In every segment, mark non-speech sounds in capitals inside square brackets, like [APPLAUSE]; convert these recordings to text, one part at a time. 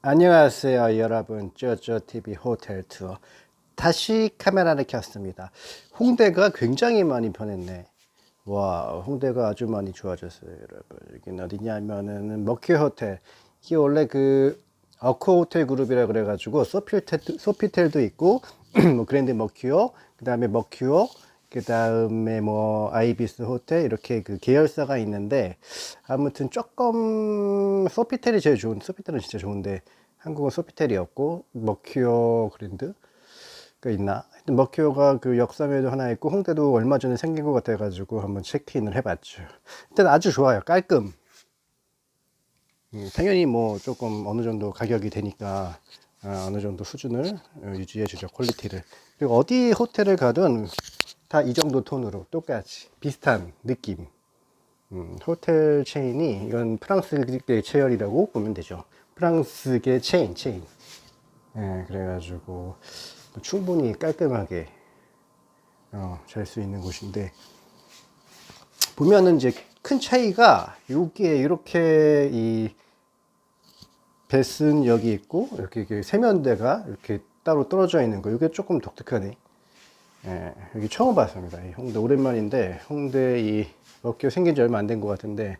안녕하세요 여러분. 쪼쪼TV 호텔 투어. 다시 카메라를 켰습니다. 홍대가 굉장히 많이 변했네. 와 홍대가 아주 많이 좋아졌어요 여러분. 여기는 어디냐면은 머큐 호텔. 이게 원래 그 어코 호텔 그룹이라 그래가지고 소피텔, 소피텔도 있고 [CLEARS THROAT] 뭐 그랜드 머큐어 그 다음에 머큐어 그 다음에 뭐 아이비스 호텔 이렇게 그 계열사가 있는데 아무튼 조금 소피텔이 제일 좋은 소피텔은 진짜 좋은데 한국은 소피텔이 없고 머큐어 그랜드가 있나? 하여튼 머큐어가 그 역삼에도 하나 있고 홍대도 얼마 전에 생긴 것 같아 가지고 한번 체크인을 해봤죠. 일단 아주 좋아요. 깔끔. 음, 당연히 뭐 조금 어느 정도 가격이 되니까 아, 어느 정도 수준을 어, 유지해 주죠 퀄리티를 그리고 어디 호텔을 가든 다 이 정도 톤으로 똑같이 비슷한 느낌. 음, 호텔 체인이 이건 프랑스계 체열이라고 보면 되죠. 프랑스계 체인 체인. 예, 그래가지고 충분히 깔끔하게 어, 잘 수 있는 곳인데 보면은 이제 큰 차이가 여기에 이렇게 이 배스는 여기 있고 이렇게, 이렇게 세면대가 이렇게 따로 떨어져 있는 거 이게 조금 독특하네 예, 여기 처음 봤습니다 이 홍대. 오랜만인데 홍대 이 먹교 생긴 지 얼마 안 된 것 같은데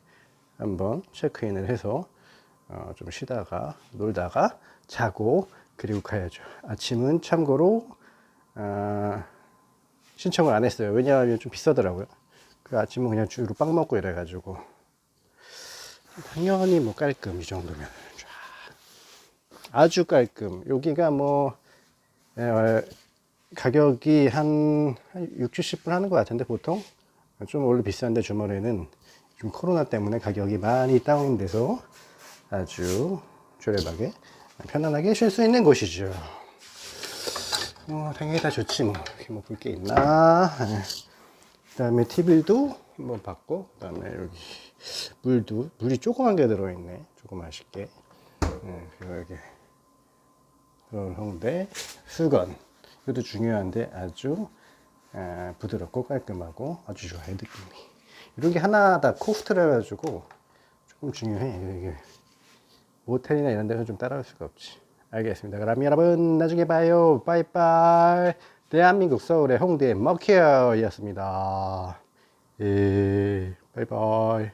한번 체크인을 해서 어, 좀 쉬다가 놀다가 자고 그리고 가야죠. 아침은 참고로 아, 신청을 안 했어요. 왜냐하면 좀 비싸더라고요. 그 아침은 그냥 주로 빵 먹고 이래가지고. 당연히 뭐 깔끔 이 정도면 쫙. 아주 깔끔. 여기가 뭐 예, 어, 가격이 한, 한 6, 70불 하는 것 같은데 보통? 좀 원래 비싼데 주말에는 좀 코로나 때문에 가격이 많이 다운돼서 아주 저렴하게 편안하게 쉴 수 있는 곳이죠. 뭐 당연히 다 좋지 뭐. 이렇게 뭐 볼 게 있나? 예. 그다음에 TV도 한번 봤고 그 다음에 여기 물도 물이 조그만 게 들어있네. 조금 아쉽게. 네, 여기 그런 홍대. 수건 이것도 중요한데 아주 아, 부드럽고 깔끔하고 아주 좋아요 느낌이. 이런 게 하나 다 코스트라 가지고 조금 중요해 이게. 모텔이나 이런 데서 좀 따라올 수가 없지. 알겠습니다. 그럼 여러분 나중에 봐요. 빠이빠이. 대한민국 서울의 홍대 머키어였습니다. 예 바이바이